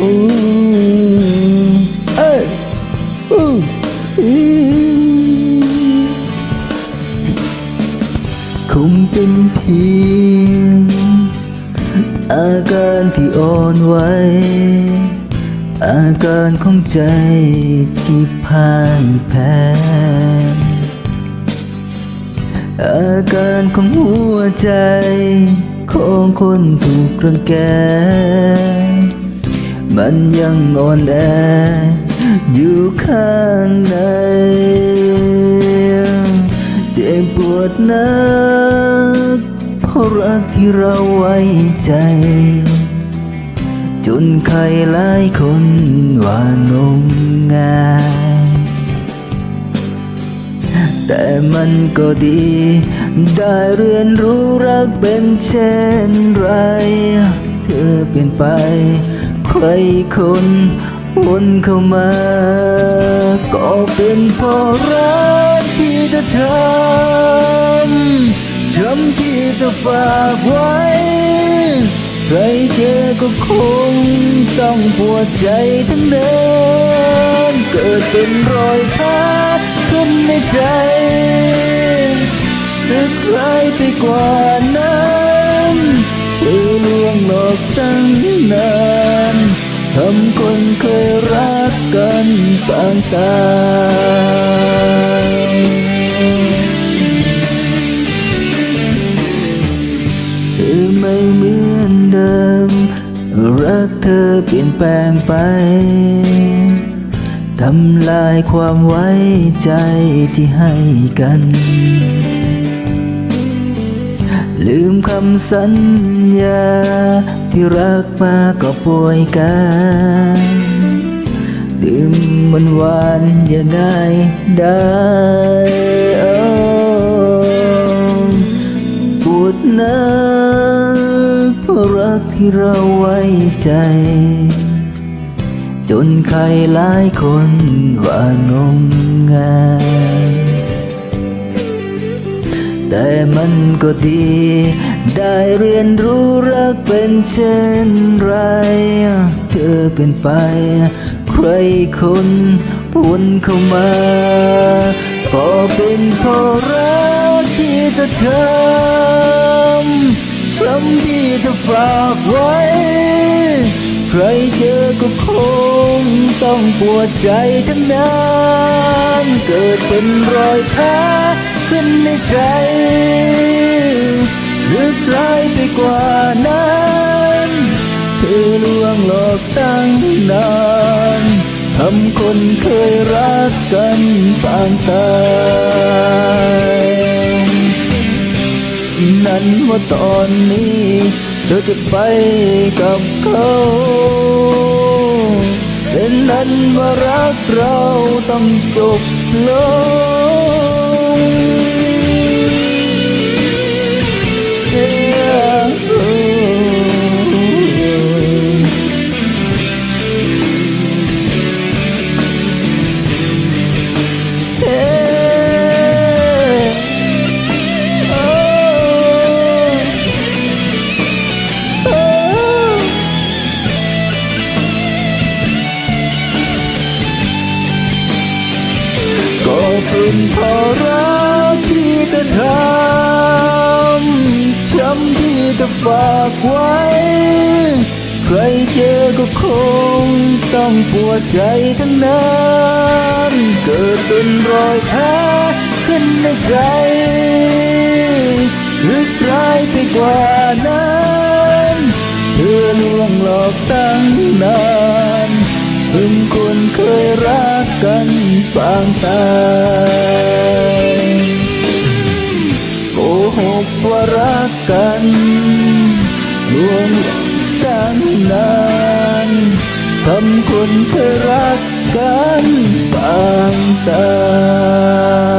คงเป็นเพียง อาการที่อ่อนไหวอาการของใจที่พ่ายแพ้อาการของหัวใจ ของคนถูกรังแก มันยังอ่อนแออยู่ข้างใน เจ็บปวดนักเพราะรักที่เราไว้ใจ จนใครหลายคนว่างมงายแต่มันก็ดี ได้เรียนรู้รักเป็นเช่นไร เธอเปลี่ยนไป ใครคนวนเข้ามา ก็เป็นเพราะรักที่เธอทำช้ำที่เธอฝากไว้ ใครเจอก็คงต้องปวดใจทั้งนั้นเกิดเป็นรอยแผลขึ้นในใจนึกร้ายไปกว่านั้น กันปางตายเธอไม่เหมือนเดิม รักเธอเปลี่ยนแปลงไป ทำลายความไว้ใจที่ให้กัน ลืมคำสัญญา ที่รักมาก็ป่วยกัน ดื่มมันหวานยังไงได้เอ้าปวดนักเพราะรักที่เราไว้ใจ จนใครหลายคนว่างมงายแต่มันก็ดี ได้เรียนรู้รักเป็นเช่นไร เธอเป็นไป รคนวนเข้ามาก็เป็นเพราะรักที่เธอทำช้ำที่เธอฝากไว้ ใครเจอก็คงต้องปวดใจทั้งนั้นเกิดเป็นรอยแผลขึ้นในใจลึกร้ายไปกว่านั้นเธอลวงหลอกตั้งำคนเคยรักกันปางตายนั้นว่าตอนนี้ เธอจะไปกับเขาเป็นนั้นว่ารักเราต้องจบลง เป็นเพราะรักที่เธอทำช้ำที่เธอฝากไว้ ใครเจอก็คงต้องปวดใจทั้งนั้นเกิดเป็นรอยแผลขึ้นในใจลึกร้ายไปกว่านั้นเธอลวงหลอกตั้งนาน กันปางตายโกหกว่ารักกันลวงกันนานทำคนเคยรักกันปางตาย